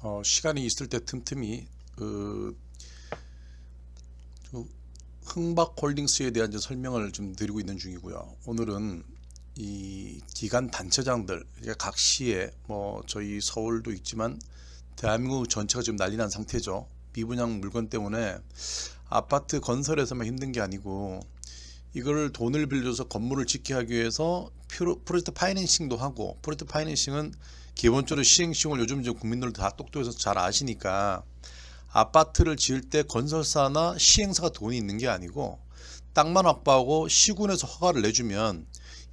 어, 시간이 있을 때 틈틈이 그, 저 흥박홀딩스에 대한 이제 설명을 좀 드리고 있는 중이고요. 오늘은 이 기관 단체장들 각 시에 뭐 저희 서울도 있지만 대한민국 전체가 지금 난리 난 상태죠. 미분양 물건 때문에 아파트 건설에서만 힘든 게 아니고 이걸 돈을 빌려서 건물을 짓게 하기 위해서 프로, 프로젝트 파이낸싱도 하고 프로젝트 파이낸싱은 기본적으로 시행시용을 요즘 이제 국민들도 다 똑똑해서 잘 아시니까 아파트를 지을 때 건설사나 시행사가 돈이 있는 게 아니고 땅만 확보하고 시군에서 허가를 내주면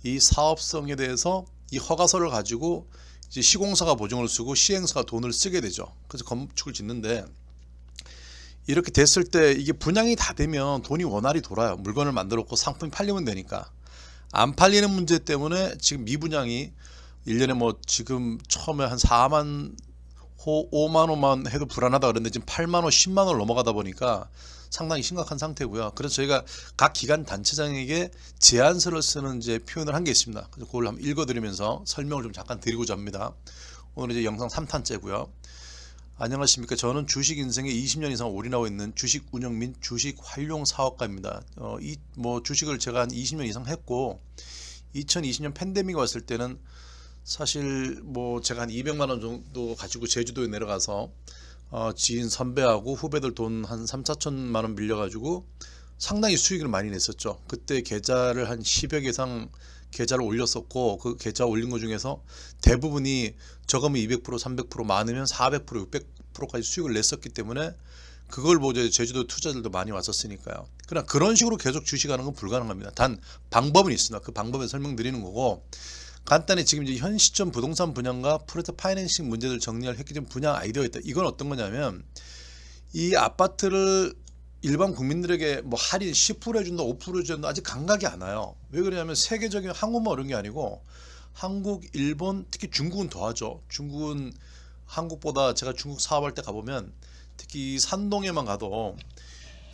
이 사업성에 대해서 이 허가서를 가지고 이제 시공사가 보증을 쓰고 시행사가 돈을 쓰게 되죠. 그래서 건축을 짓는데 이렇게 됐을 때 이게 분양이 다 되면 돈이 원활히 돌아요. 물건을 만들었고 상품이 팔리면 되니까. 안 팔리는 문제 때문에 지금 미분양이 1년에 뭐 지금 처음에 한 4만 호 5만 원만 해도 불안하다 그랬는데 지금 8만 원, 10만 원을 넘어가다 보니까 상당히 심각한 상태고요. 그래서 저희가 각 기관 단체장에게 제안서를 쓰는 이제 표현을 한 게 있습니다. 그래서 그걸 한번 읽어드리면서 설명을 좀 잠깐 드리고자 합니다. 오늘 이제 영상 3탄째고요. 안녕하십니까. 저는 주식 인생에 20년 이상 올인하고 있는 주식 운영 및 주식 활용 사업가입니다. 어, 이 뭐 주식을 제가 한 20년 이상 했고 2020년 팬데믹 왔을 때는 사실 뭐 제가 한 200만 원 정도 가지고 제주도에 내려가서 어, 지인 선배하고 후배들 돈 한 3, 4천만 원 빌려 가지고 상당히 수익을 많이 냈었죠. 그때 계좌를 한 10여 개 이상 계좌를 올렸었고 그 계좌 올린 것 중에서 대부분이 적으면 200% 300% 많으면 400% 600%까지 수익을 냈었기 때문에 그걸 보고 제주도 투자들도 많이 왔었으니까요. 그러나 그런 식으로 계속 주식하는 건 불가능합니다. 단 방법은 있습니다. 그 방법에 설명드리는 거고 간단히 지금 이제 현 시점 부동산 분양과 프로젝트 파이낸싱 문제를 정리할 획기적인 분양 아이디어가 있다. 이건 어떤 거냐면 이 아파트를 일반 국민들에게 뭐 할인 10% 해준다, 5% 해준다 아직 감각이 안 와요. 왜 그러냐면 세계적인 한국만 어려운 게 아니고 한국, 일본, 특히 중국은 더하죠. 중국은 한국보다 제가 중국 사업할 때 가보면 특히 산동에만 가도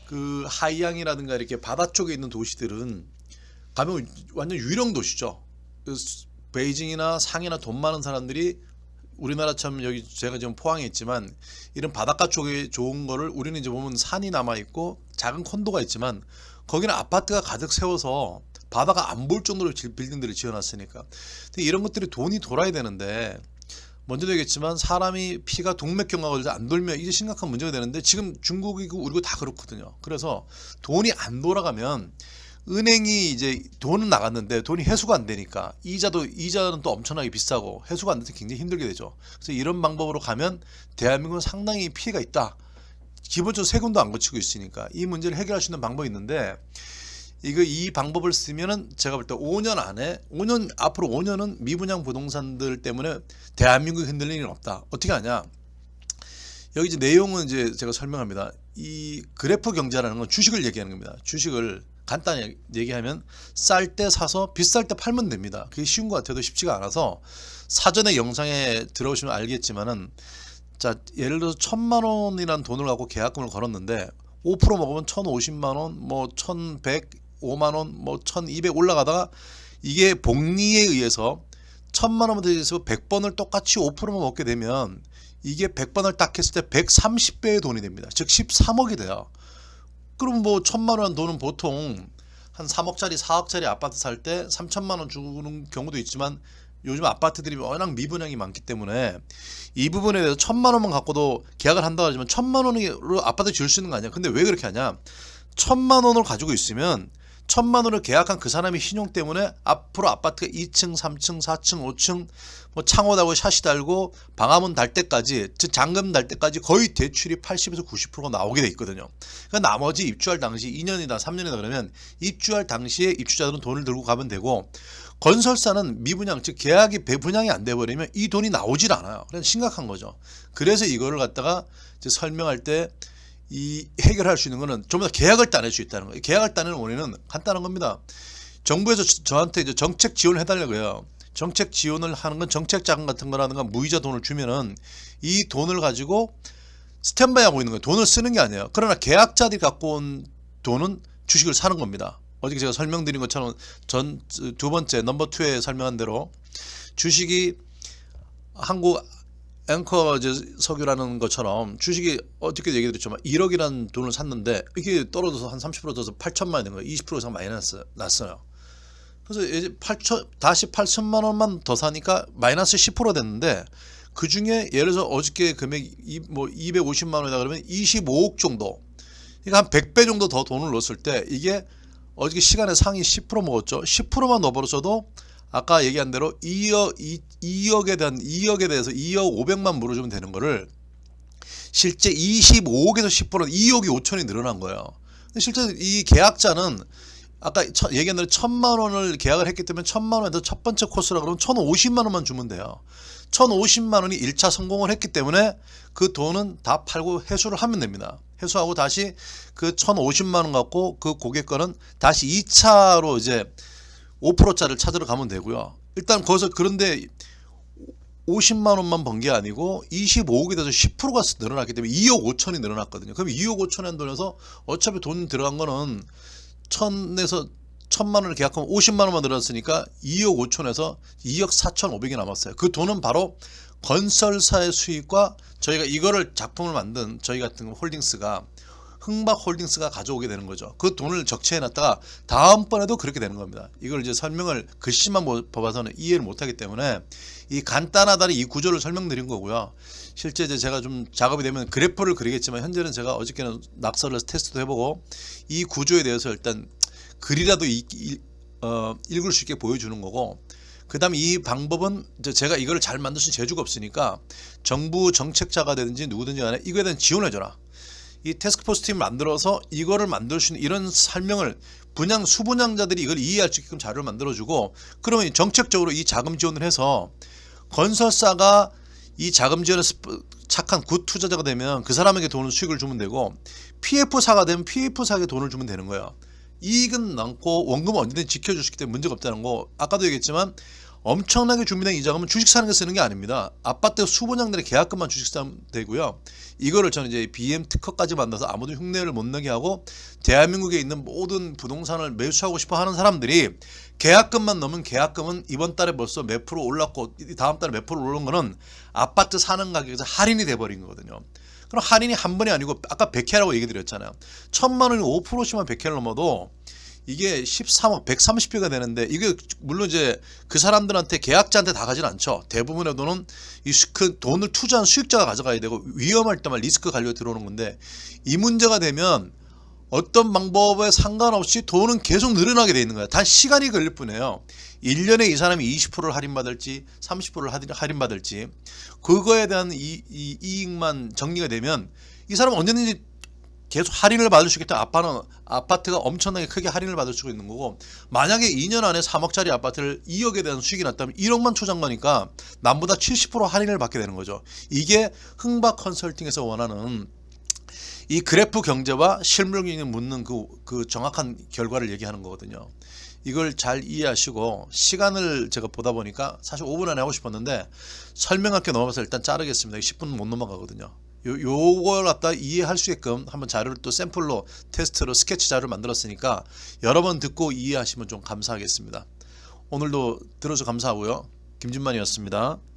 그 하이양이라든가 이렇게 바다 쪽에 있는 도시들은 가면 완전 유령 도시죠. 그 베이징이나 상해나 돈 많은 사람들이 우리나라처럼 여기 제가 지금 포항에 있지만 이런 바닷가 쪽에 좋은 거를 우리는 이제 보면 산이 남아 있고 작은 콘도가 있지만 거기는 아파트가 가득 세워서 바다가 안볼 정도로 질- 빌딩들을 지어놨으니까 근데 이런 것들이 돈이 돌아야 되는데 먼저도 얘기했지만 사람이 피가 동맥경화 걸려 안 돌면 이게 심각한 문제가 되는데 지금 중국이고 우리고 다 그렇거든요. 그래서 돈이 안 돌아가면 은행이 이제 돈은 나갔는데 돈이 회수가 안 되니까 이자도 이자는 또 엄청나게 비싸고 회수가 안 돼서 굉장히 힘들게 되죠. 그래서 이런 방법으로 가면 대한민국은 상당히 피해가 있다. 기본적으로 세금도 안 거치고 있으니까 이 문제를 해결할 수 있는 방법이 있는데 이거 이 방법을 쓰면은 제가 볼 때 5년 안에 5년 앞으로 5년은 미분양 부동산들 때문에 대한민국이 흔들릴 일은 없다. 어떻게 하냐? 여기 이제 내용은 이제 제가 설명합니다. 이 그래프 경제라는 건 주식을 얘기하는 겁니다. 주식을 간단히 얘기하면 쌀 때 사서 비쌀 때 팔면 됩니다. 그게 쉬운 것 같아도 쉽지가 않아서 사전에 영상에 들어오시면 알겠지만은 자 예를 들어서 천만 원이라는 돈을 갖고 계약금을 걸었는데 5% 먹으면 1,050만 원, 뭐 1,105만 원, 뭐1,200 올라가다가 이게 복리에 의해서 천만 원부터 해서 100번을 똑같이 5%만 먹게 되면 이게 100번을 딱 했을 때 130배의 돈이 됩니다. 즉 13억이 돼요. 그럼 뭐 천만 원 돈은 보통 한 3억짜리, 4억짜리 아파트 살 때 3천만 원 주는 경우도 있지만 요즘 아파트들이 워낙 미분양이 많기 때문에 이 부분에 대해서 천만 원만 갖고도 계약을 한다고 하지만 천만 원으로 아파트 지을 수 있는 거 아니야. 근데 왜 그렇게 하냐? 천만 원을 가지고 있으면 천만 원을 계약한 그 사람의 신용 때문에 앞으로 아파트가 2층, 3층, 4층, 5층 뭐 창호 달고 샤시 달고 방화문 달 때까지 즉 잔금 달 때까지 거의 대출이 80에서 90%가 나오게 돼 있거든요. 그러니까 나머지 입주할 당시 2년이다 3년이다 그러면 입주할 당시에 입주자들은 돈을 들고 가면 되고 건설사는 미분양 즉 계약이 배분양이 안 돼 버리면 이 돈이 나오질 않아요. 그래서 심각한 거죠. 그래서 이거를 갖다가 이제 설명할 때 이 해결할 수 있는 거는 전부 다 계약을 따낼 수 있다는 거예요. 계약을 따내는 원인은 간단한 겁니다. 정부에서 저- 저한테 이제 정책 지원을 해달라고요. 정책 지원을 하는 건 정책 자금 같은 거라든가 무이자 돈을 주면은 이 돈을 가지고 스탠바이 하고 있는 거예요. 돈을 쓰는 게 아니에요. 그러나 계약자들이 갖고 온 돈은 주식을 사는 겁니다. 어저께 제가 설명드린 것처럼 전 두 번째 넘버 투에 설명한 대로 주식이 한국 앵커 석유라는 것처럼 주식이 어떻게 얘기 드렸지만 1억이라는 돈을 샀는데 이게 떨어져서 한 30% 떨어져서 8천만 원이 된 거예요. 20% 이상 마이너스 났어요. 그래서 이제 8천 다시 8천만 원만 더 사니까 마이너스 10% 됐는데 그 중에 예를 들어서 어저께 금액 이, 뭐 250만 원이다 그러면 25억 정도 그러니까 한 100배 정도 더 돈을 넣었을 때 이게 어저께 시간에 상위 10% 먹었죠. 10%만 넣어버렸어도 아까 얘기한 대로 2억 2, 2억에 대한 2억에 대해서 2억 500만 물어주면 되는 거를 실제 25억에서 10% 2억이 5천이 늘어난 거예요. 근데 실제 이 계약자는 아까 처- 얘기한 대로 천만 원을 계약을 했기 때문에 천만 원에서 첫 번째 코스라 그러면 1,050만 원만 주면 돼요. 1,050만 원이 1차 성공을 했기 때문에 그 돈은 다 팔고 회수를 하면 됩니다. 회수하고 다시 그 1,050만 원 갖고 그 고객 거는 다시 2차로 이제 5%짜리를 찾으러 가면 되고요. 일단 거기서 그런데 50만 원만 번 게 아니고 25억이 돼서 10%가 늘어났기 때문에 2억 5천이 늘어났거든요. 그럼 2억 5천에 돌려서 어차피 돈 들어간 거는 천에서 천만 원을 계약하면 50만 원만 늘었으니까 2억 5천에서 2억 4천 5백이 남았어요. 그 돈은 바로 건설사의 수익과 저희가 이거를 작품을 만든 저희 같은 홀딩스가 흥박 홀딩스가 가져오게 되는 거죠. 그 돈을 적체해 놨다가 다음번에도 그렇게 되는 겁니다. 이걸 이제 설명을 글씨만 보- 봐서는 이해를 못하기 때문에 이 간단하다는 이 구조를 설명드린 거고요. 실제 이제 제가 좀 작업이 되면 그래프를 그리겠지만 현재는 제가 어저께는 낙서를 테스트도 해보고 이 구조에 대해서 일단 글이라도 이- 이- 어, 읽을 수 있게 보여주는 거고 그 다음 이 방법은 제가 이걸 잘 만들 수 재주가 없으니까 정부 정책자가 되든지 누구든지 간에 이거에 대한 지원을 해줘라. 이 태스크포스 팀을 만들어서 이거를 만들 수 있는 이런 설명을 분양 수분양자들이 이걸 이해할 수 있게끔 자료를 만들어주고 그러면 정책적으로 이 자금 지원을 해서 건설사가 이 자금 스프- 착한 굿 투자자가 되면 그 사람에게 돈을 수익을 주면 되고 PF사가 되면 PF사에게 돈을 주면 되는 거예요. 이익은 남고 원금은 언제든 있기 때문에 문제가 없다는 거 아까도 얘기했지만 엄청나게 준비된 이 자금은 주식 사는 게 쓰는 게 아닙니다. 아파트 수분양들의 계약금만 주식 사면 되고요. 이거를 저는 이제 BM 특허까지 만들어서 아무도 흉내를 못 내게 하고 대한민국에 있는 모든 부동산을 매수하고 싶어 하는 사람들이 계약금만 넣으면 계약금은 이번 달에 벌써 몇 프로 올랐고 이 다음 달에 몇 프로 오른 거는 아파트 사는 가격에서 할인이 돼버린 거거든요. 그럼 할인이 한 번이 아니고 아까 100회라고 얘기 드렸잖아요. 천만 원이 5%씩만 100회를 넘어도 이게 13억 130배가 되는데 이게 물론 이제 그 사람들한테 계약자한테 다 가진 않죠. 대부분의 돈은 이 그 돈을 투자한 수익자가 가져가야 되고 위험할 때만 리스크 관리가 들어오는 건데 이 문제가 되면 어떤 방법에 상관없이 돈은 계속 늘어나게 돼 있는 거야. 단 시간이 걸릴 뿐이에요. 1년에 이 사람이 20%를 할인받을지 30%를 할인- 할인받을지 그거에 대한 이, 이 이익만 정리가 되면 이 사람은 언제든지 계속 할인을 받을 수 있겠다. 아파는 아파트가 엄청나게 크게 할인을 받을 수가 있는 거고 만약에 2년 안에 3억짜리 아파트를 2억에 대한 수익이 났다면 1억만 투자한 거니까 남보다 70% 할인을 받게 되는 거죠. 이게 흥박 컨설팅에서 원하는 이 그래프 경제와 실물경제 묻는 그, 그 정확한 결과를 얘기하는 거거든요. 이걸 잘 이해하시고 시간을 제가 보다 보니까 사실 5분 안에 하고 싶었는데 설명할 게 넘어가서 일단 자르겠습니다. 10분 못 넘어가거든요. 요, 요걸 갖다 이해할 수 있게끔 한번 자료를 또 샘플로 테스트로 스케치 자료를 만들었으니까 여러 번 듣고 이해하시면 좀 감사하겠습니다. 오늘도 들어서 감사하고요. 김진만이었습니다.